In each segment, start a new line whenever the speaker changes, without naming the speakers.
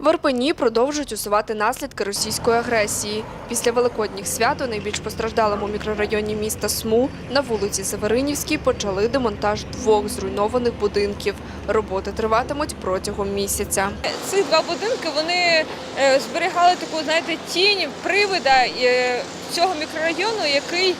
В Арпені продовжують усувати наслідки російської агресії. Після великодніх свят у найбільш постраждалому мікрорайоні міста СМУ на вулиці Северинівській почали демонтаж двох зруйнованих будинків. Роботи триватимуть протягом місяця.
Ці два будинки вони е, зберігали таку, знаєте, тінь привида е, цього мікрорайону, який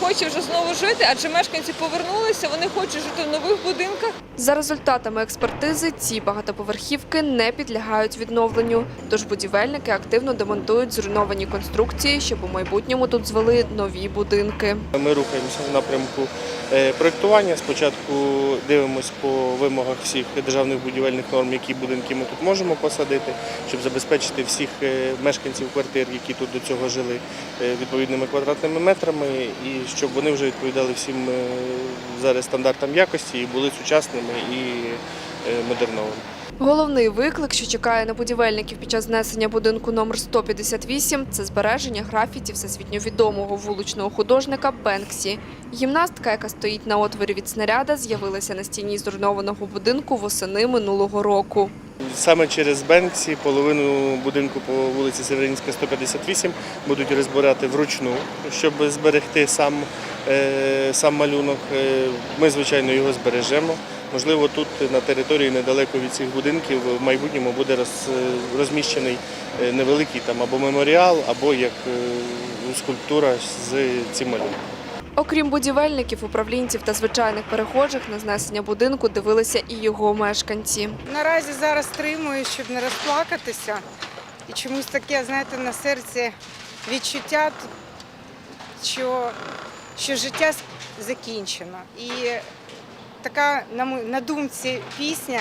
хоче вже знову жити, адже мешканці повернулися, вони хочуть жити в нових будинках.
За результатами експертизи, ці багатоповерхівки не підлягають відновленню. Тож будівельники активно демонтують зруйновані конструкції, щоб у майбутньому тут звели нові будинки.
Ми рухаємося в напрямку е, проєктування. Спочатку дивимося по вимогах всіх державних будівельних норм, які будинки ми тут можемо посадити, щоб забезпечити всіх е, мешканців квартир, які тут до цього жили, е, відповідними квадратними метрами, і щоб вони вже відповідали всім е, зараз стандартам якості і були сучасними і е, модерновими.
Головний виклик, що чекає на будівельників під час знесення будинку номер 158 – це збереження графіті всесвітньо відомого вуличного художника Бенксі. Гімнастка, яка стоїть на отворі від снаряда, з'явилася на стіні зруйнованого будинку восени минулого року.
Саме через Бенксі половину будинку по вулиці Северинська, 158 будуть розбирати вручну, щоб зберегти сам, е, сам малюнок. Е, Ми, звичайно, його збережемо. Можливо, тут на території недалеко від цих будинків в майбутньому буде розміщений е, невеликий там або меморіал, або як скульптура з цим малюнком.
Окрім будівельників, управлінців та звичайних перехожих, на знесення будинку дивилися і його мешканці.
Наразі зараз стримую, щоб не розплакатися. І чомусь таке, знаєте, на серці відчуття, що, що життя закінчено. І така на, думці пісня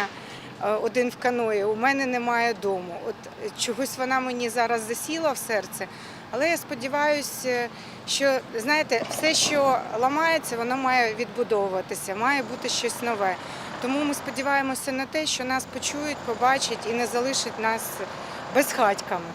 один в каної у мене немає дому. От е, чогось вона мені зараз засіла в серце. Але я сподіваюся, що знаєте, все, що ламається, воно має відбудовуватися, має бути щось нове. Тому ми сподіваємося на те, що нас почують, побачать і не залишать нас безхатьками.